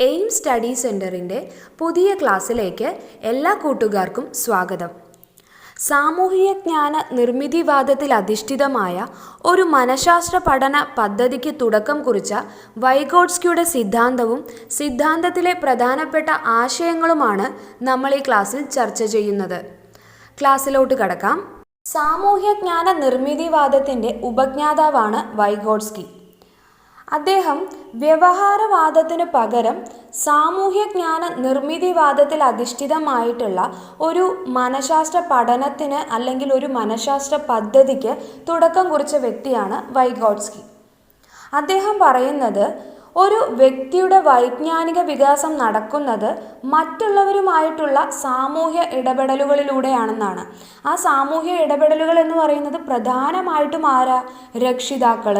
Aim study സെന്ററിന്റെ പുതിയ ക്ലാസ്സിലേക്ക് എല്ലാ കൂട്ടുകാർക്കും സ്വാഗതം. സാമൂഹിക ജ്ഞാന നിർമ്മിതിവാദത്തിൽ അധിഷ്ഠിതമായ ഒരു മനഃശാസ്ത്ര പഠന പദ്ധതിക്ക് തുടക്കം കുറിച്ച വൈഗോഡ്സ്കിയുടെ സിദ്ധാന്തവും സിദ്ധാന്തത്തിലെ പ്രധാനപ്പെട്ട ആശയങ്ങളുമാണ് നമ്മൾ ഈ ക്ലാസ്സിൽ ചർച്ച ചെയ്യുന്നത്. ക്ലാസ്സിലോട്ട് കടക്കാം. സാമൂഹ്യജ്ഞാന നിർമ്മിതിവാദത്തിന്റെ ഉപജ്ഞാതാവാണ് വൈഗോട്സ്കി അദ്ദേഹം വ്യവഹാരവാദത്തിനു പകരം സാമൂഹ്യജ്ഞാന നിർമ്മിതിവാദത്തിൽ അധിഷ്ഠിതമായിട്ടുള്ള ഒരു മനഃശാസ്ത്ര പഠനത്തിന് അല്ലെങ്കിൽ ഒരു മനഃശാസ്ത്ര പദ്ധതിക്ക് തുടക്കം കുറിച്ച വ്യക്തിയാണ് വൈഗോഡ്സ്കി. അദ്ദേഹം പറയുന്നത് ഒരു വ്യക്തിയുടെ വൈജ്ഞാനിക വികാസം നടക്കുന്നത് മറ്റുള്ളവരുമായിട്ടുള്ള സാമൂഹ്യ ഇടപെടലുകളിലൂടെയാണെന്നാണ്. ആ സാമൂഹ്യ ഇടപെടലുകൾ എന്ന് പറയുന്നത് പ്രധാനമായിട്ടും ആരാ? രക്ഷിതാക്കൾ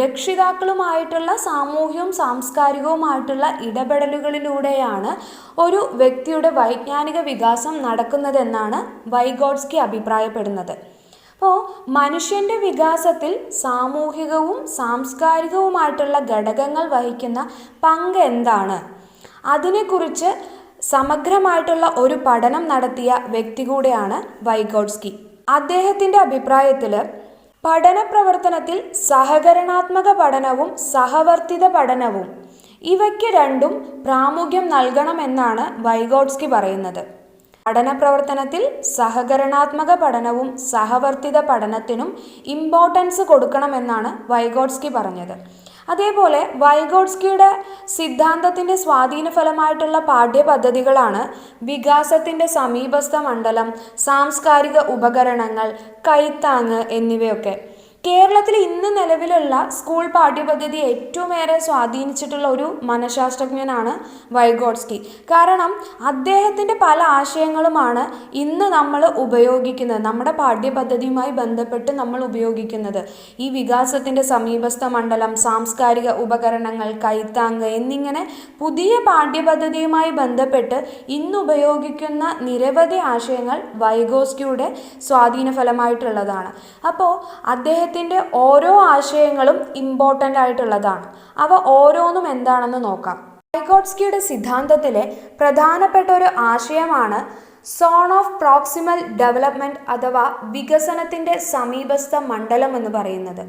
രക്ഷിതാക്കളുമായിട്ടുള്ള സാമൂഹ്യവും സാംസ്കാരികവുമായിട്ടുള്ള ഇടപെടലുകളിലൂടെയാണ് ഒരു വ്യക്തിയുടെ വൈജ്ഞാനിക വികാസം നടക്കുന്നതെന്നാണ് വൈഗോഡ്സ്കി അഭിപ്രായപ്പെടുന്നത്. അപ്പോൾ മനുഷ്യന്റെ വികാസത്തിൽ സാമൂഹികവും സാംസ്കാരികവുമായിട്ടുള്ള ഘടകങ്ങൾ വഹിക്കുന്ന പങ്ക് എന്താണ്? അതിനെക്കുറിച്ച് സമഗ്രമായിട്ടുള്ള ഒരു പഠനം നടത്തിയ വ്യക്തി കൂടെയാണ് വൈഗോഡ്സ്കി. അദ്ദേഹത്തിന്റെ അഭിപ്രായത്തിൽ പഠന പ്രവർത്തനത്തിൽ സഹകരണാത്മക പഠനവും സഹവർത്തിത പഠനവും ഇവയ്ക്ക് രണ്ടും പ്രാമുഖ്യം നൽകണമെന്നാണ് വൈഗോഡ്സ്കി പറയുന്നത്. പഠന പ്രവർത്തനത്തിൽ സഹകരണാത്മക പഠനവും സഹവർത്തിത പഠനത്തിനും ഇമ്പോർട്ടൻസ് കൊടുക്കണമെന്നാണ് വൈഗോഡ്സ്കി പറഞ്ഞത്. അതേപോലെ വൈഗോഡ്സ്കിയുടെ സിദ്ധാന്തത്തിന്റെ സ്വാധീനഫലമായിട്ടുള്ള പാഠ്യപദ്ധതികളാണ് വികാസത്തിന്റെ സമീപസ്ഥ മണ്ഡലം സാംസ്കാരിക ഉപകരണങ്ങൾ കൈത്താങ് എന്നിവയൊക്കെ. കേരളത്തിൽ ഇന്ന് നിലവിലുള്ള സ്കൂൾ പാഠ്യപദ്ധതി ഏറ്റവും ഏറെ സ്വാധീനിച്ചിട്ടുള്ള ഒരു മനഃശാസ്ത്രജ്ഞനാണ് വൈഗോഡ്സ്കി. കാരണം അദ്ദേഹത്തിന്റെ പല ആശയങ്ങളുമാണ് ഇന്ന് നമ്മൾ ഉപയോഗിക്കുന്നത്. നമ്മുടെ പാഠ്യപദ്ധതിയുമായി ബന്ധപ്പെട്ട് നമ്മൾ ഉപയോഗിക്കുന്നത്. ഈ വികാസത്തിന്റെ സമീപസ്ഥ മണ്ഡലം സാംസ്കാരിക ഉപകരണങ്ങൾ കൈത്താങ് എന്നിങ്ങനെ പുതിയ പാഠ്യപദ്ധതിയുമായി ബന്ധപ്പെട്ട് ഇന്ന് ഉപയോഗിക്കുന്ന നിരവധി ആശയങ്ങൾ വൈഗോസ്കിയുടെ സ്വാധീന ഫലമായിട്ടുള്ളതാണ് അപ്പോൾ അദ്ദേഹം അദ്ദേഹത്തിന്റെ ഓരോ ആശയങ്ങളും ഇമ്പോർട്ടന്റ് ആയിട്ടുള്ളതാണ്. അവ ഓരോന്നും എന്താണെന്ന് നോക്കാം. വൈഗോട്സ്കിയുടെ സിദ്ധാന്തത്തിലെ പ്രധാനപ്പെട്ട ഒരു ആശയമാണ് സോൺ ഓഫ് പ്രോക്സിമൽ ഡെവലപ്മെന്റ് അഥവാ വികസനത്തിന്റെ സമീപസ്ഥ മണ്ഡലം എന്ന് പറയുന്നത്.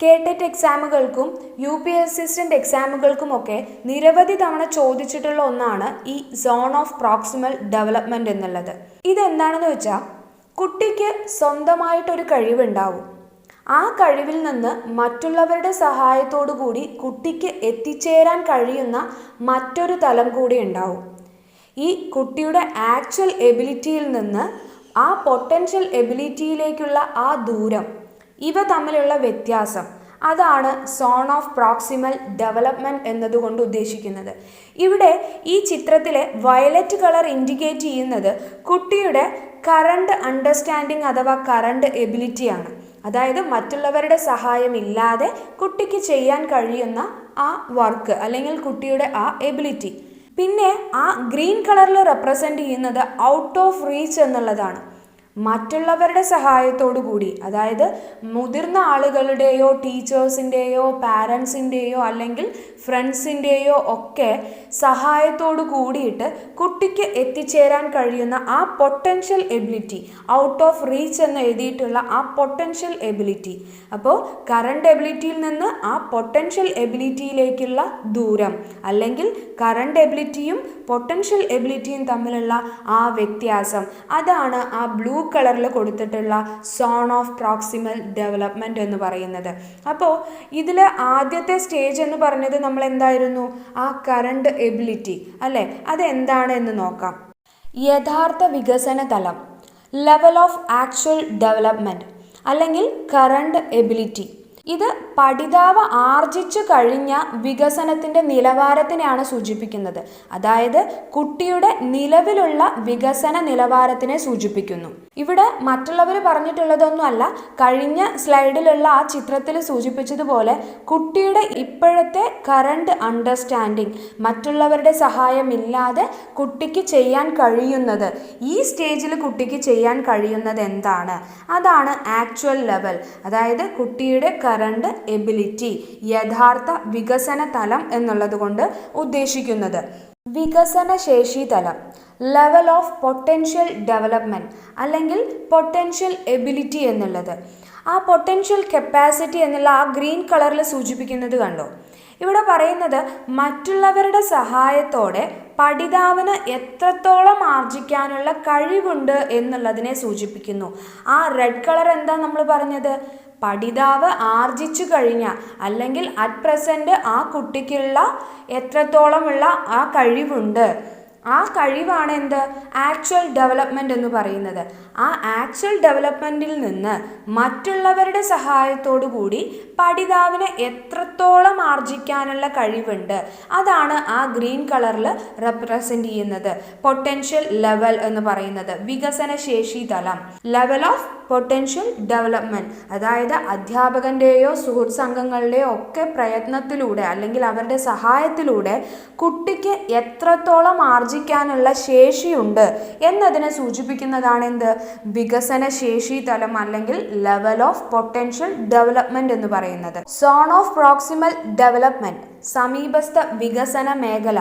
കേട്ടറ്റ് എക്സാമുകൾക്കും യു പി അസിസ്റ്റന്റ് എക്സാമുകൾക്കുമൊക്കെ നിരവധി തവണ ചോദിച്ചിട്ടുള്ള ഒന്നാണ് ഈ സോൺ ഓഫ് പ്രോക്സിമൽ ഡെവലപ്മെന്റ് എന്നുള്ളത്. ഇതെന്താണെന്ന് വെച്ചാൽ കുട്ടിക്ക് സ്വന്തമായിട്ടൊരു കഴിവുണ്ടാവും. ആ കഴിവിൽ നിന്ന് മറ്റുള്ളവരുടെ സഹായത്തോടു കൂടി കുട്ടിക്ക് എത്തിച്ചേരാൻ കഴിയുന്ന മറ്റൊരു തലം കൂടി ഉണ്ടാവും. ഈ കുട്ടിയുടെ ആക്ച്വൽ എബിലിറ്റിയിൽ നിന്ന് ആ പൊട്ടൻഷ്യൽ എബിലിറ്റിയിലേക്കുള്ള ആ ദൂരം ഇവ തമ്മിലുള്ള വ്യത്യാസം അതാണ് സോൺ ഓഫ് പ്രോക്സിമൽ ഡെവലപ്മെന്റ് എന്നതുകൊണ്ട് ഉദ്ദേശിക്കുന്നത്. ഇവിടെ ഈ ചിത്രത്തിലെ വയലറ്റ് കളർ ഇൻഡിക്കേറ്റ് ചെയ്യുന്നത് കുട്ടിയുടെ കറണ്ട് അണ്ടർസ്റ്റാൻഡിങ് അഥവാ കറണ്ട് എബിലിറ്റിയാണ് അതായത് മറ്റുള്ളവരുടെ സഹായമില്ലാതെ കുട്ടിക്ക് ചെയ്യാൻ കഴിയുന്ന ആ വർക്ക് അല്ലെങ്കിൽ കുട്ടിയുടെ ആ എബിലിറ്റി പിന്നെ ആ ഗ്രീൻ കളറിൽ റെപ്രസെന്റ് ചെയ്യുന്നത് ഔട്ട് ഓഫ് റീച്ച് എന്നുള്ളതാണ്. മറ്റുള്ളവരുടെ സഹായത്തോടു കൂടി അതായത് മുതിർന്ന ആളുകളുടെയോ ടീച്ചേഴ്സിന്റെയോ പാരൻസിന്റെയോ അല്ലെങ്കിൽ ഫ്രണ്ട്സിന്റെയോ ഒക്കെ സഹായത്തോടു കൂടിയിട്ട് കുട്ടിക്ക് എത്തിച്ചേരാൻ കഴിയുന്ന ആ potential ability out of reach എന്ന് എഴുതിയിട്ടുള്ള ആ പൊട്ടൻഷ്യൽ എബിലിറ്റി. അപ്പോൾ കറണ്ട് എബിലിറ്റിയിൽ നിന്ന് ആ പൊട്ടൻഷ്യൽ എബിലിറ്റിയിലേക്കുള്ള ദൂരം അല്ലെങ്കിൽ കറണ്ട് എബിലിറ്റിയും പൊട്ടൻഷ്യൽ എബിലിറ്റിയും തമ്മിലുള്ള ആ വ്യത്യാസം അതാണ് ആ ബ്ലൂ കളറിൽ കൊടുത്തിട്ടുള്ള സോൺ ഓഫ് പ്രോക്സിമൽ ഡെവലപ്മെന്റ് എന്ന് പറയുന്നത്. അപ്പോൾ ഇതിൽ ആദ്യത്തെ സ്റ്റേജ് എന്ന് പറഞ്ഞത് നമ്മൾ എന്തായിരുന്നു ആ കറണ്ട് എബിലിറ്റി അല്ലേ? അതെന്താണ് എന്ന് നോക്കാം. യഥാർത്ഥ വികസന തലം. ലെവൽ ഓഫ് ആക്ച്വൽ ഡെവലപ്മെന്റ് അല്ലെങ്കിൽ കറണ്ട് എബിലിറ്റി ഇത് പഠിതാവ് ആർജിച്ചു കഴിഞ്ഞ വികസനത്തിന്റെ നിലവാരത്തിനെയാണ് സൂചിപ്പിക്കുന്നത്. അതായത് കുട്ടിയുടെ നിലവിലുള്ള വികസന നിലവാരത്തിനെ സൂചിപ്പിക്കുന്നു. ഇവിടെ മറ്റുള്ളവർ പറഞ്ഞിട്ടുള്ളതൊന്നുമല്ല. കഴിഞ്ഞ സ്ലൈഡിലുള്ള ആ ചിത്രത്തിൽ സൂചിപ്പിച്ചതുപോലെ കുട്ടിയുടെ ഇപ്പോഴത്തെ കറണ്ട് അണ്ടർസ്റ്റാൻഡിങ് മറ്റുള്ളവരുടെ സഹായമില്ലാതെ കുട്ടിക്ക് ചെയ്യാൻ കഴിയുന്നത് ഈ സ്റ്റേജിൽ കുട്ടിക്ക് ചെയ്യാൻ കഴിയുന്നത് എന്താണ്? അതാണ് ആക്ച്വൽ ലെവൽ അതായത് കുട്ടിയുടെ കറണ്ട് എബിലിറ്റി യഥാർത്ഥ വികസന തലം എന്നുള്ളത് കൊണ്ട് ഉദ്ദേശിക്കുന്നത്. വികസന ശേഷി തലം ലെവൽ ഓഫ് പൊട്ടൻഷ്യൽ ഡെവലപ്മെന്റ് അല്ലെങ്കിൽ പൊട്ടൻഷ്യൽ എബിലിറ്റി എന്നുള്ളത്. ആ പൊട്ടൻഷ്യൽ കപ്പാസിറ്റി എന്നുള്ള ആ ഗ്രീൻ കളറിൽ സൂചിപ്പിക്കുന്നത് കണ്ടോ? ഇവിടെ പറയുന്നത് മറ്റുള്ളവരുടെ സഹായത്തോടെ പഠിതാവിന് എത്രത്തോളം ആർജിക്കാനുള്ള കഴിവുണ്ട് എന്നുള്ളതിനെ സൂചിപ്പിക്കുന്നു. ആ റെഡ് കളർ എന്താ നമ്മൾ പറഞ്ഞത്? പഠിതാവ് ആർജിച്ചു കഴിഞ്ഞാൽ അല്ലെങ്കിൽ അറ്റ് പ്രസന്റ് ആ കുട്ടിക്കുള്ള എത്രത്തോളമുള്ള ആ കഴിവുണ്ട്. ആ കഴിവാണ് എന്ത്? ആക്ച്വൽ ഡെവലപ്മെന്റ് എന്ന് പറയുന്നത്. ആ ആക്ച്വൽ ഡെവലപ്മെന്റിൽ നിന്ന് മറ്റുള്ളവരുടെ സഹായത്തോടു കൂടി പഠിതാവിന് എത്രത്തോളം ആർജിക്കാനുള്ള കഴിവുണ്ട് അതാണ് ആ ഗ്രീൻ കളറിൽ റെപ്രസെന്റ് ചെയ്യുന്നത്. പൊട്ടൻഷ്യൽ ലെവൽ എന്ന് പറയുന്നത് വികസന ശേഷി തലം. ലെവൽ ഓഫ് പൊട്ടൻഷ്യൽ ഡെവലപ്മെന്റ് അതായത് അധ്യാപകന്റെയോ സുഹൃത്ത് സംഘങ്ങളുടെയോ ഒക്കെ പ്രയത്നത്തിലൂടെ അല്ലെങ്കിൽ അവരുടെ സഹായത്തിലൂടെ കുട്ടിക്ക് എത്രത്തോളം ആർജിക്കാനുള്ള ശേഷിയുണ്ട് എന്നതിനെ സൂചിപ്പിക്കുന്നതാണ് എന്ത് വികസന ശേഷി തലം അല്ലെങ്കിൽ ലെവൽ ഓഫ് പൊട്ടൻഷ്യൽ ഡെവലപ്മെന്റ് എന്ന് പറയുന്നത്. സോൺ ഓഫ് പ്രോക്സിമൽ ഡെവലപ്മെന്റ് സമീപസ്ഥ വികസന മേഖല.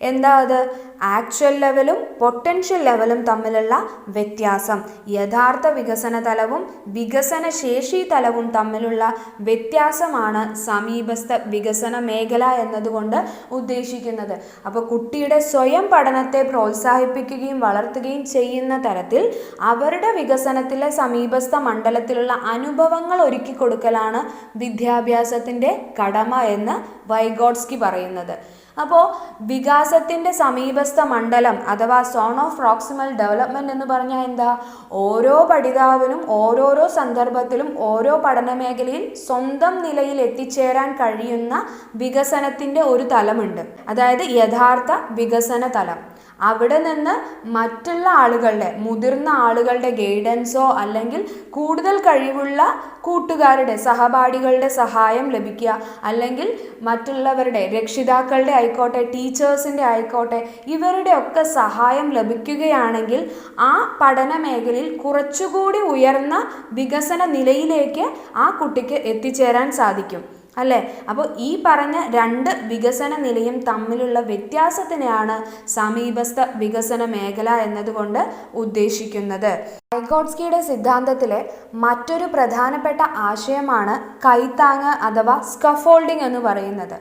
എന്താ അത്? ആക്ച്വൽ ലെവലും പൊട്ടൻഷ്യൽ ലെവലും തമ്മിലുള്ള വ്യത്യാസം. യഥാർത്ഥ വികസന തലവും വികസന ശേഷി തലവും തമ്മിലുള്ള വ്യത്യാസമാണ് സമീപസ്ഥ വികസന മേഖല എന്നതുകൊണ്ട് ഉദ്ദേശിക്കുന്നത്. അപ്പോൾ കുട്ടിയുടെ സ്വയം പഠനത്തെ പ്രോത്സാഹിപ്പിക്കുകയും വളർത്തുകയും ചെയ്യുന്ന തരത്തിൽ അവരുടെ വികസനത്തിലെ സമീപസ്ഥ മണ്ഡലത്തിലുള്ള അനുഭവങ്ങൾ ഒരുക്കി കൊടുക്കലാണ് വിദ്യാഭ്യാസത്തിന്റെ കടമ എന്ന് വൈഗോഡ്സ്കി പറയുന്നത്. അപ്പോൾ വികാസത്തിന്റെ സമീപസ്ഥ മണ്ഡലം അഥവാ സോൺ ഓഫ് പ്രോക്സിമൽ ഡെവലപ്മെന്റ് എന്ന് പറഞ്ഞാൽ എന്താ? ഓരോ പഠിതാവിനും ഓരോരോ സന്ദർഭത്തിലും ഓരോ പഠന മേഖലയിൽ സ്വന്തം നിലയിൽ എത്തിച്ചേരാൻ കഴിയുന്ന വികസനത്തിന്റെ ഒരു തലമുണ്ട്. അതായത് യഥാർത്ഥ വികസന തലം. അവിടെ നിന്ന് മറ്റുള്ള ആളുകളുടെ മുതിർന്ന ആളുകളുടെ ഗൈഡൻസോ അല്ലെങ്കിൽ കൂടുതൽ കഴിവുള്ള കൂട്ടുകാരുടെ സഹപാഠികളുടെ സഹായം ലഭിക്കുക. അല്ലെങ്കിൽ മറ്റുള്ളവരുടെ രക്ഷിതാക്കളുടെ ആയിക്കോട്ടെ ടീച്ചേഴ്സിന്റെ ആയിക്കോട്ടെ ഇവരുടെ ഒക്കെ സഹായം ലഭിക്കുകയാണെങ്കിൽ ആ പഠന മേഖലയിൽ കുറച്ചുകൂടി ഉയർന്ന വികസന നിലയിലേക്ക് ആ കുട്ടിക്ക് എത്തിച്ചേരാൻ സാധിക്കും. അല്ലേ? അപ്പോൾ ഈ പറഞ്ഞ രണ്ട് വികസന നിലയും തമ്മിലുള്ള വ്യത്യാസത്തിനെയാണ് സമീപസ്ഥ വികസന മേഖല എന്നതുകൊണ്ട് ഉദ്ദേശിക്കുന്നത്. വൈഗോഡ്സ്കിയുടെ സിദ്ധാന്തത്തിലെ മറ്റൊരു പ്രധാനപ്പെട്ട ആശയമാണ് കൈത്താങ് അഥവാ സ്കഫോൾഡിംഗ് എന്ന് പറയുന്നത്.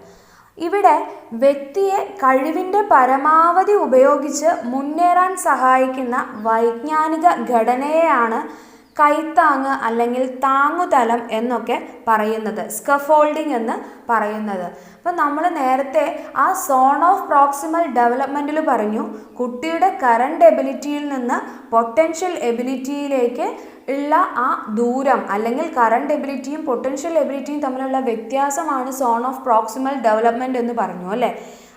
ഇവിടെ വ്യക്തിയെ കഴിവിന്റെ പരമാവധി ഉപയോഗിച്ച് മുന്നേറാൻ സഹായിക്കുന്ന വൈജ്ഞാനിക ഘടനയെയാണ് കൈത്താങ് അല്ലെങ്കിൽ താങ്ങുതലം എന്നൊക്കെ പറയുന്നത് സ്കഫോൾഡിംഗ് എന്ന് പറയുന്നത്. അപ്പം നമ്മൾ നേരത്തെ ആ സോൺ ഓഫ് പ്രോക്സിമൽ ഡെവലപ്മെന്റിൽ പറഞ്ഞു കുട്ടിയുടെ കറണ്ട് എബിലിറ്റിയിൽ നിന്ന് പൊട്ടൻഷ്യൽ എബിലിറ്റിയിലേക്ക് ഉള്ള ആ ദൂരം അല്ലെങ്കിൽ കറണ്ട് എബിലിറ്റിയും പൊട്ടൻഷ്യൽ എബിലിറ്റിയും തമ്മിലുള്ള വ്യത്യാസമാണ് സോൺ ഓഫ് പ്രോക്സിമൽ ഡെവലപ്മെന്റ് എന്ന് പറഞ്ഞു അല്ലേ?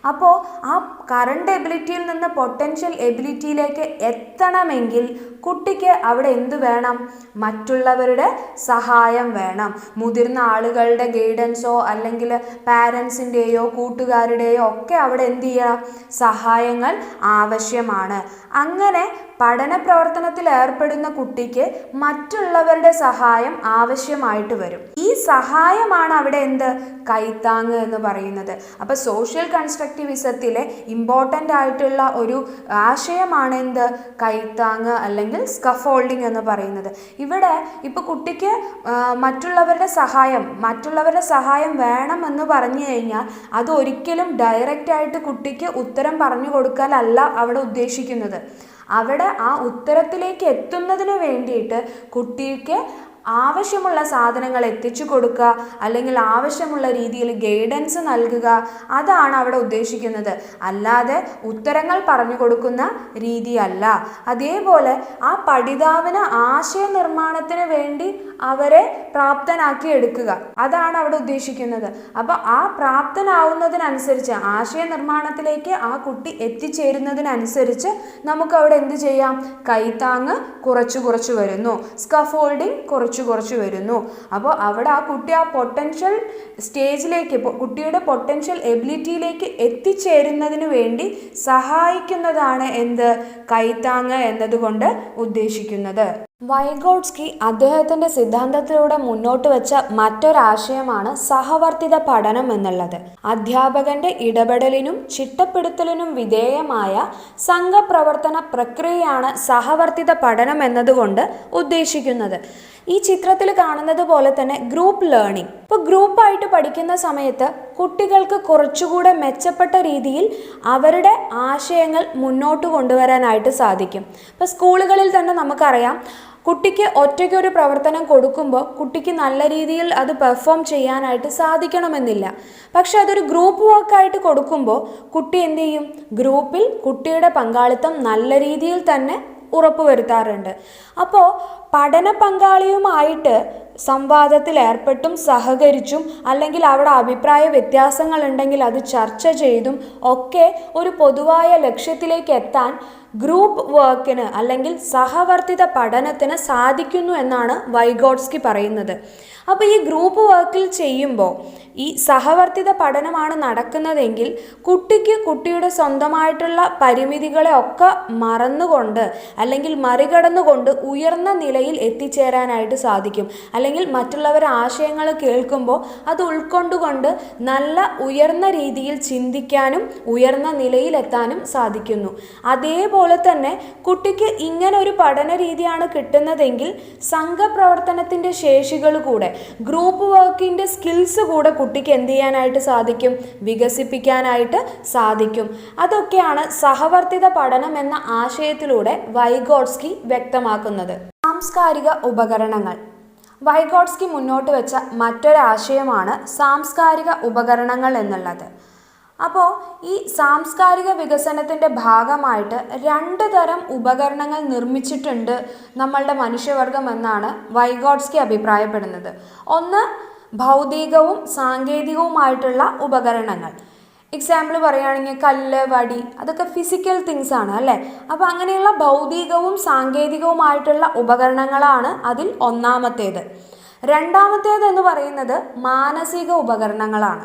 അപ്പോൾ ആ കറണ്ട് എബിലിറ്റിയിൽ നിന്ന് പൊട്ടൻഷ്യൽ എബിലിറ്റിയിലേക്ക് എത്തണമെങ്കിൽ കുട്ടിക്ക് അവിടെ എന്ത് വേണം? മറ്റുള്ളവരുടെ സഹായം വേണം. മുതിർന്ന ആളുകളുടെ ഗൈഡൻസോ അല്ലെങ്കിൽ പാരൻസിന്റെയോ കൂട്ടുകാരുടെയോ ഒക്കെ അവിടെ എന്ത് ചെയ്യണം? സഹായങ്ങൾ ആവശ്യമാണ്. അങ്ങനെ പഠന പ്രവർത്തനത്തിൽ ഏർപ്പെടുന്ന കുട്ടിക്ക് മറ്റുള്ളവരുടെ സഹായം ആവശ്യമായിട്ട് വരും. ഈ സഹായമാണ് അവിടെ എന്ത്? കൈത്താങ് എന്ന് പറയുന്നത്. അപ്പോൾ സോഷ്യൽ കൺസ്ട്രക്റ്റിവിസത്തിലെ ഇമ്പോർട്ടന്റ് ആയിട്ടുള്ള ഒരു ആശയമാണ് എന്ത്? കൈത്താങ് അല്ലെങ്കിൽ സ്കഫോൾഡിംഗ് എന്ന് പറയുന്നത്. ഇവിടെ ഇപ്പോൾ കുട്ടിക്ക് മറ്റുള്ളവരുടെ സഹായം മറ്റുള്ളവരുടെ സഹായം വേണം എന്ന് പറഞ്ഞു കഴിഞ്ഞാൽ അത് ഒരിക്കലും ഡയറക്റ്റ് ആയിട്ട് കുട്ടിക്ക് ഉത്തരം പറഞ്ഞു കൊടുക്കാനല്ല അവിടെ ഉദ്ദേശിക്കുന്നത്. അവിടെ ആ ഉത്തരത്തിലേക്ക് എത്തുന്നതിന് വേണ്ടിയിട്ട് കുട്ടിക്ക് ആവശ്യമുള്ള സാധനങ്ങൾ എത്തിച്ചു കൊടുക്കുക അല്ലെങ്കിൽ ആവശ്യമുള്ള രീതിയിൽ ഗൈഡൻസ് നൽകുക. അതാണ് അവിടെ ഉദ്ദേശിക്കുന്നത്. അല്ലാതെ ഉത്തരങ്ങൾ പറഞ്ഞു കൊടുക്കുന്ന രീതിയല്ല. അതേപോലെ ആ പഠിതാവിന് ആശയനിർമ്മാണത്തിന് വേണ്ടി അവരെ പ്രാപ്തനാക്കി എടുക്കുക. അതാണ് അവിടെ ഉദ്ദേശിക്കുന്നത്. അപ്പോൾ ആ പ്രാപ്തനാവുന്നതിനനുസരിച്ച് ആശയനിർമ്മാണത്തിലേക്ക് ആ കുട്ടി എത്തിച്ചേരുന്നതിനനുസരിച്ച് നമുക്ക് അവിടെ എന്ത് ചെയ്യാം? കൈത്താങ് കുറച്ച് കുറച്ച് വരുന്നു. സ്കഫോൾഡിങ് കുറച്ച് കുറച്ച് വരുന്നു. അപ്പോൾ അവിടെ ആ കുട്ടി ആ പൊട്ടൻഷ്യൽ സ്റ്റേജിലേക്ക് കുട്ടിയുടെ പൊട്ടൻഷ്യൽ എബിലിറ്റിയിലേക്ക് എത്തിച്ചേരുന്നതിന് വേണ്ടി സഹായിക്കുന്നതാണ് എന്ത്? കൈത്താങ് എന്നതുകൊണ്ട് ഉദ്ദേശിക്കുന്നത്. വൈഗോട്സ്കി അദ്ദേഹത്തിന്റെ സിദ്ധാന്തത്തിലൂടെ മുന്നോട്ട് വെച്ച മറ്റൊരാശയമാണ് സഹവർത്തിത പഠനം എന്നുള്ളത്. അധ്യാപകന്റെ ഇടപെടലിനും ചിട്ടപ്പെടുത്തലിനും വിധേയമായ സംഘപ്രവർത്തന പ്രക്രിയയാണ് സഹവർത്തിത പഠനം എന്നതുകൊണ്ട് ഉദ്ദേശിക്കുന്നത്. ഈ ചിത്രത്തിൽ കാണുന്നത് പോലെ തന്നെ ഗ്രൂപ്പ് ലേണിംഗ് ഇപ്പോൾ ഗ്രൂപ്പായിട്ട് പഠിക്കുന്ന സമയത്ത് കുട്ടികൾക്ക് കുറച്ചുകൂടെ മെച്ചപ്പെട്ട രീതിയിൽ അവരുടെ ആശയങ്ങൾ മുന്നോട്ട് കൊണ്ടുവരാനായിട്ട് സാധിക്കും. ഇപ്പോൾ സ്കൂളുകളിൽ തന്നെ നമുക്കറിയാം കുട്ടിക്ക് ഒറ്റയ്ക്ക് ഒരു പ്രവർത്തനം കൊടുക്കുമ്പോൾ കുട്ടിക്ക് നല്ല രീതിയിൽ അത് പെർഫോം ചെയ്യാനായിട്ട് സാധിക്കണമെന്നില്ല. പക്ഷെ അതൊരു ഗ്രൂപ്പ് വർക്കായിട്ട് കൊടുക്കുമ്പോൾ കുട്ടി എന്ത് ചെയ്യും? ഗ്രൂപ്പിൽ കുട്ടിയുടെ പങ്കാളിത്തം നല്ല രീതിയിൽ തന്നെ ഉറപ്പുവരുത്താറുണ്ട്. അപ്പോൾ പഠന പങ്കാളിയുമായിട്ട് സംവാദത്തിൽ ഏർപ്പെട്ടും സഹകരിച്ചും അല്ലെങ്കിൽ അവിടെ അഭിപ്രായ വ്യത്യാസങ്ങൾ ഉണ്ടെങ്കിൽ അത് ചർച്ച ചെയ്തും ഒക്കെ ഒരു പൊതുവായ ലക്ഷ്യത്തിലേക്ക് എത്താൻ ഗ്രൂപ്പ് വർക്കിന് അല്ലെങ്കിൽ സഹവർത്തിത പഠനത്തിന് സാധിക്കുന്നു എന്നാണ് വൈഗോഡ്സ്കി പറയുന്നത്. അപ്പോൾ ഈ ഗ്രൂപ്പ് വർക്കിൽ ചെയ്യുമ്പോൾ ഈ സഹവർത്തിത പഠനമാണ് നടക്കുന്നതെങ്കിൽ കുട്ടിക്ക് കുട്ടിയുടെ സ്വന്തമായിട്ടുള്ള പരിമിതികളെ ഒക്കെ മറന്നുകൊണ്ട് അല്ലെങ്കിൽ മറികടന്നുകൊണ്ട് ഉയർന്ന നിലയിൽ എത്തിച്ചേരാനായിട്ട് സാധിക്കും. അല്ലെങ്കിൽ മറ്റുള്ളവരുടെ ആശയങ്ങൾ കേൾക്കുമ്പോൾ അത് ഉൾക്കൊണ്ടുകൊണ്ട് നല്ല ഉയർന്ന രീതിയിൽ ചിന്തിക്കാനും ഉയർന്ന നിലയിലെത്താനും സാധിക്കുന്നു. അതേപോലെ തന്നെ കുട്ടിക്ക് ഇങ്ങനെ ഒരു പഠന രീതിയാണ് കിട്ടുന്നതെങ്കിൽ സംഘപ്രവർത്തനത്തിന്റെ ശേഷികൾ കൂടെ ഗ്രൂപ്പ് വർക്കിന്റെ സ്കിൽസ് കൂടെ കുട്ടിക്ക് എന്ത് ചെയ്യാനായിട്ട് സാധിക്കും? വികസിപ്പിക്കാനായിട്ട് സാധിക്കും. അതൊക്കെയാണ് സഹവർത്തിത പഠനം എന്ന ആശയത്തിലൂടെ വൈഗോഡ്സ്കി വ്യക്തമാക്കുന്നത്. സാംസ്കാരിക ഉപകരണങ്ങൾ. വൈഗോഡ്സ്കി മുന്നോട്ട് വെച്ച മറ്റൊരാശയമാണ് സാംസ്കാരിക ഉപകരണങ്ങൾ എന്നുള്ളത്. അപ്പോൾ ഈ സാംസ്കാരിക വികസനത്തിന്റെ ഭാഗമായിട്ട് രണ്ട് തരം ഉപകരണങ്ങൾ നിർമ്മിച്ചിട്ടുണ്ട് നമ്മളുടെ മനുഷ്യവർഗം എന്നാണ് വൈഗോഡ്സ്കി അഭിപ്രായപ്പെടുന്നത്. ഒന്ന് ഭൗതികവും സാങ്കേതികവുമായിട്ടുള്ള ഉപകരണങ്ങൾ. എക്സാമ്പിൾ പറയുകയാണെങ്കിൽ കല്ല് വടി അതൊക്കെ ഫിസിക്കൽ തിങ്സ് ആണ് അല്ലേ? അപ്പോൾ അങ്ങനെയുള്ള ഭൗതികവും സാങ്കേതികവുമായിട്ടുള്ള ഉപകരണങ്ങളാണ് അതിൽ ഒന്നാമത്തേത്. രണ്ടാമത്തേത് എന്ന് പറയുന്നത് മാനസിക ഉപകരണങ്ങളാണ്.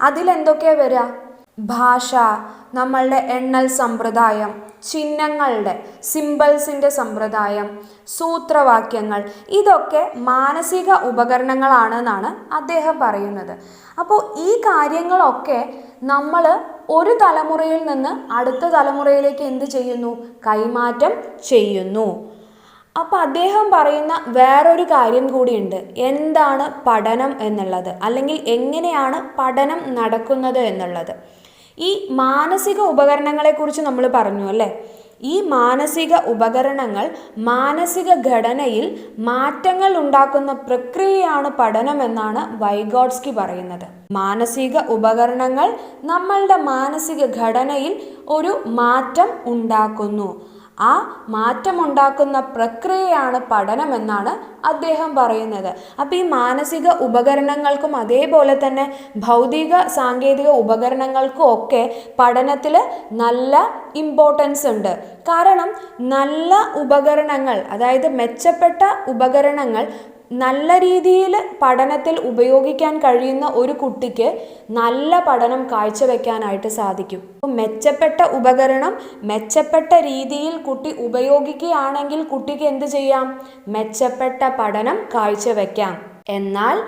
അതിലെന്തൊക്കെയാണ് വരിക? ഭാഷ നമ്മളുടെ എണ്ണൽ സമ്പ്രദായം ചിഹ്നങ്ങളുടെ സിമ്പിൾസിന്റെ സമ്പ്രദായം സൂത്രവാക്യങ്ങൾ ഇതൊക്കെ മാനസിക ഉപകരണങ്ങളാണെന്നാണ് അദ്ദേഹം പറയുന്നത്. അപ്പോൾ ഈ കാര്യങ്ങളൊക്കെ നമ്മൾ ഒരു തലമുറയിൽ നിന്ന് അടുത്ത തലമുറയിലേക്ക് എന്ത് ചെയ്യുന്നു? കൈമാറ്റം ചെയ്യുന്നു. അപ്പോൾ അദ്ദേഹം പറയുന്ന വേറൊരു കാര്യം കൂടിയുണ്ട്. എന്താണ് പഠനം എന്നുള്ളത്? അല്ലെങ്കിൽ എങ്ങനെയാണ് പഠനം നടക്കുന്നത് എന്നുള്ളത്? ഈ മാനസിക ഉപകരണങ്ങളെക്കുറിച്ച് നമ്മൾ പറഞ്ഞു അല്ലേ? ഈ മാനസിക ഉപകരണങ്ങൾ മാനസിക ഘടനയിൽ മാറ്റങ്ങൾ ഉണ്ടാക്കുന്ന പ്രക്രിയയാണ് പഠനം എന്നാണ് വൈഗോഡ്സ്കി പറയുന്നത്. മാനസിക ഉപകരണങ്ങൾ നമ്മളുടെ മാനസിക ഘടനയിൽ ഒരു മാറ്റം ഉണ്ടാക്കുന്നു. ആ മാറ്റമുണ്ടാക്കുന്ന പ്രക്രിയയാണ് പഠനമെന്നാണ് അദ്ദേഹം പറയുന്നത്. അപ്പോൾ ഈ മാനസിക ഉപകരണങ്ങൾക്കും അതേപോലെ തന്നെ ഭൗതിക സാങ്കേതിക ഉപകരണങ്ങൾക്കും ഒക്കെ പഠനത്തിൽ നല്ല ഇമ്പോർട്ടൻസ് ഉണ്ട്. കാരണം നല്ല ഉപകരണങ്ങൾ അതായത് മെച്ചപ്പെട്ട ഉപകരണങ്ങൾ നല്ല രീതിയിൽ പഠനത്തിൽ ഉപയോഗിക്കാൻ കഴിയുന്ന ഒരു കുട്ടിക്ക് നല്ല പഠനം കാഴ്ചവെക്കാനായിട്ട് സാധിക്കും. മെച്ചപ്പെട്ട ഉപകരണം മെച്ചപ്പെട്ട രീതിയിൽ കുട്ടി ഉപയോഗിക്കുകയാണെങ്കിൽ കുട്ടിക്ക് എന്ത് ചെയ്യാം? മെച്ചപ്പെട്ട പഠനം കാഴ്ചവെക്കാം. എന്നാൽ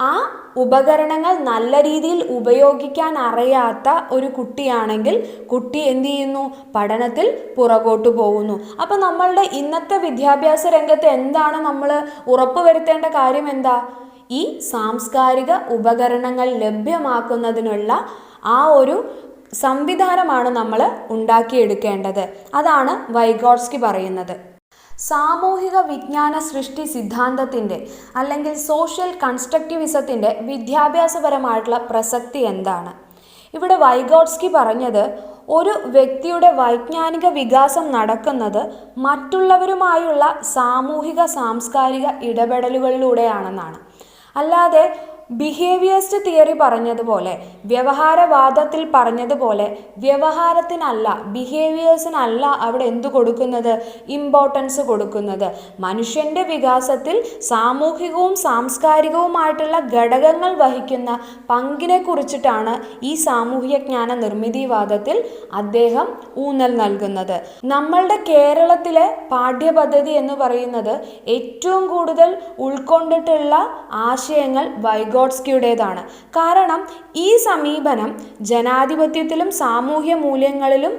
ആ ഉപകരണങ്ങൾ നല്ല രീതിയിൽ ഉപയോഗിക്കാൻ അറിയാത്ത ഒരു കുട്ടിയാണെങ്കിൽ കുട്ടി എന്ത് ചെയ്യുന്നു? പഠനത്തിൽ പുറകോട്ട് പോകുന്നു. അപ്പം നമ്മളുടെ ഇന്നത്തെ വിദ്യാഭ്യാസ രംഗത്ത് എന്താണ് നമ്മൾ ഉറപ്പുവരുത്തേണ്ട കാര്യം എന്താ? ഈ സാംസ്കാരിക ഉപകരണങ്ങൾ ലഭ്യമാക്കുന്നതിനുള്ള ആ ഒരു സംവിധാനമാണ് നമ്മൾ ഉണ്ടാക്കിയെടുക്കേണ്ടത്. അതാണ് വൈഗോഡ്സ്കി പറയുന്നത്. സാമൂഹിക വിജ്ഞാന സൃഷ്ടി സിദ്ധാന്തത്തിന്റെ അല്ലെങ്കിൽ സോഷ്യൽ കൺസ്ട്രക്റ്റിവിസത്തിന്റെ വിദ്യാഭ്യാസപരമായിട്ടുള്ള പ്രസക്തി എന്താണ്? ഇവിടെ വൈഗോഡ്സ്കി പറഞ്ഞത് ഒരു വ്യക്തിയുടെ വൈജ്ഞാനിക വികാസം നടക്കുന്നത് മറ്റുള്ളവരുമായുള്ള സാമൂഹിക സാംസ്കാരിക ഇടപെടലുകളിലൂടെയാണെന്നാണ്. അല്ലാതെ ബിഹേവിയേഴ്സ്റ്റ് തിയറി പറഞ്ഞതുപോലെ വ്യവഹാരവാദത്തിൽ പറഞ്ഞതുപോലെ വ്യവഹാരത്തിനല്ല ബിഹേവിയേഴ്സിനല്ല അവിടെ എന്തു കൊടുക്കുന്നത്? ഇമ്പോർട്ടൻസ് കൊടുക്കുന്നത്. മനുഷ്യന്റെ വികാസത്തിൽ സാമൂഹികവും സാംസ്കാരികവുമായിട്ടുള്ള ഘടകങ്ങൾ വഹിക്കുന്ന പങ്കിനെ കുറിച്ചിട്ടാണ് ഈ സാമൂഹിക ജ്ഞാന നിർമ്മിതിവാദത്തിൽ അദ്ദേഹം ഊന്നൽ നൽകുന്നത്. നമ്മളുടെ കേരളത്തിലെ പാഠ്യപദ്ധതി എന്ന് പറയുന്നത് ഏറ്റവും കൂടുതൽ ഉൾക്കൊണ്ടിട്ടുള്ള ആശയങ്ങൾ വൈഗോട്സ്കിയുടേതാണ് കാരണം ഈ സമീപനം ജനാധിപത്യത്തിലും സാമൂഹ്യ മൂല്യങ്ങളിലും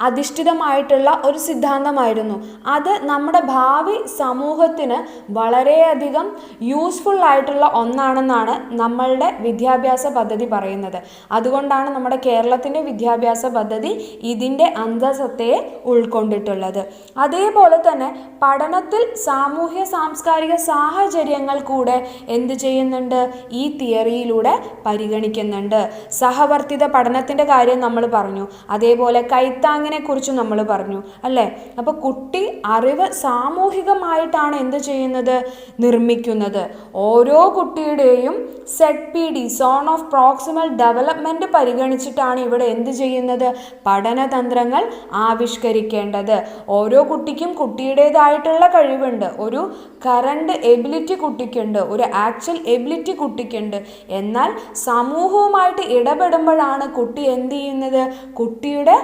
അധിഷ്ഠിതമായിട്ടുള്ള ഒരു സിദ്ധാന്തമായിരുന്നു. അത് നമ്മുടെ ഭാവി സമൂഹത്തിന് വളരെയധികം യൂസ്ഫുൾ ആയിട്ടുള്ള ഒന്നാണെന്നാണ് നമ്മളുടെ വിദ്യാഭ്യാസ പദ്ധതി പറയുന്നത്. അതുകൊണ്ടാണ് നമ്മുടെ കേരളത്തിന്റെ വിദ്യാഭ്യാസ പദ്ധതി ഇതിന്റെ അന്തസത്തയെ ഉൾക്കൊണ്ടിട്ടുള്ളത്. അതേപോലെ തന്നെ പഠനത്തിൽ സാമൂഹ്യ സാംസ്കാരിക സാഹചര്യങ്ങൾ കൂടെ എന്ത് ചെയ്യുന്നുണ്ട്? ഈ തിയറിയിലൂടെ പരിഗണിക്കുന്നുണ്ട്. സഹവർത്തിത പഠനത്തിന്റെ കാര്യം നമ്മൾ പറഞ്ഞു. അതേപോലെ കൈത്താങ് റാങ്കിനെ കുറിച്ച് നമ്മൾ പറഞ്ഞു അല്ലേ? അപ്പോൾ കുട്ടി അറിവ് സാമൂഹികമായിട്ടാണ് എന്ത് ചെയ്യുന്നത്? നിർമ്മിക്കുന്നത്. ഓരോ കുട്ടിയുടെയും zed P D zone of proximal development പരിഗണിച്ചിട്ടാണ് ഇവിടെ എന്ത് ചെയ്യുന്നത്? പഠനതന്ത്രങ്ങൾ ആവിഷ്കരിക്കേണ്ടത്. ഓരോ കുട്ടിക്കും കുട്ടിയുടേതായിട്ടുള്ള കഴിവുണ്ട്. ഒരു കറണ്ട് എബിലിറ്റി കുട്ടിക്കുണ്ട്. ഒരു ആക്ച്വൽ എബിലിറ്റി കുട്ടിക്കുണ്ട്. എന്നാൽ സമൂഹവുമായിട്ട് ഇടപെടുമ്പോഴാണ് കുട്ടി എന്ത് ചെയ്യുന്നത്? കുട്ടിയുടെ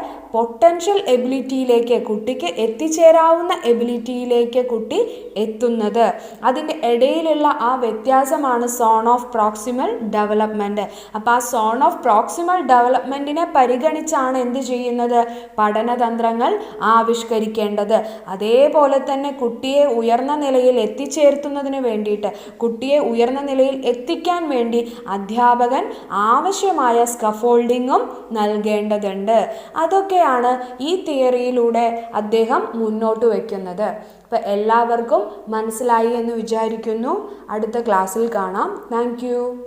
പൊട്ടൻഷ്യൽ എബിലിറ്റിയിലേക്ക് കുട്ടിക്ക് എത്തിച്ചേരാവുന്ന എബിലിറ്റിയിലേക്ക് കുട്ടി എത്തുന്നത്. അതിന്റെ ഇടയിലുള്ള ആ വ്യത്യാസമാണ് സോൺ ഓഫ് പ്രോക്സിമൽ ഡെവലപ്മെന്റ് അപ്പോൾ ആ സോൺ ഓഫ് പ്രോക്സിമൽ ഡെവലപ്മെന്റിനെ പരിഗണിച്ചാണ് എന്ത് ചെയ്യുന്നത്? പഠനതന്ത്രങ്ങൾ ആവിഷ്കരിക്കേണ്ടത്. അതേപോലെ തന്നെ കുട്ടിയെ ഉയർന്ന നിലയിൽ എത്തിച്ചേർത്തുന്നതിന് വേണ്ടിയിട്ട് കുട്ടിയെ ഉയർന്ന നിലയിൽ എത്തിക്കാൻ വേണ്ടി അധ്യാപകൻ ആവശ്യമായ സ്കഫോൾഡിങ്ങും നൽകേണ്ടതുണ്ട്. അതൊക്കെയാണ് ഈ തിയറിയിലൂടെ അദ്ദേഹം മുന്നോട്ട് വയ്ക്കുന്നത് അപ്പോൾ എല്ലാവർക്കും മനസ്സിലായി എന്ന് വിചാരിക്കുന്നു. അടുത്ത ക്ലാസ്സിൽ കാണാം. താങ്ക്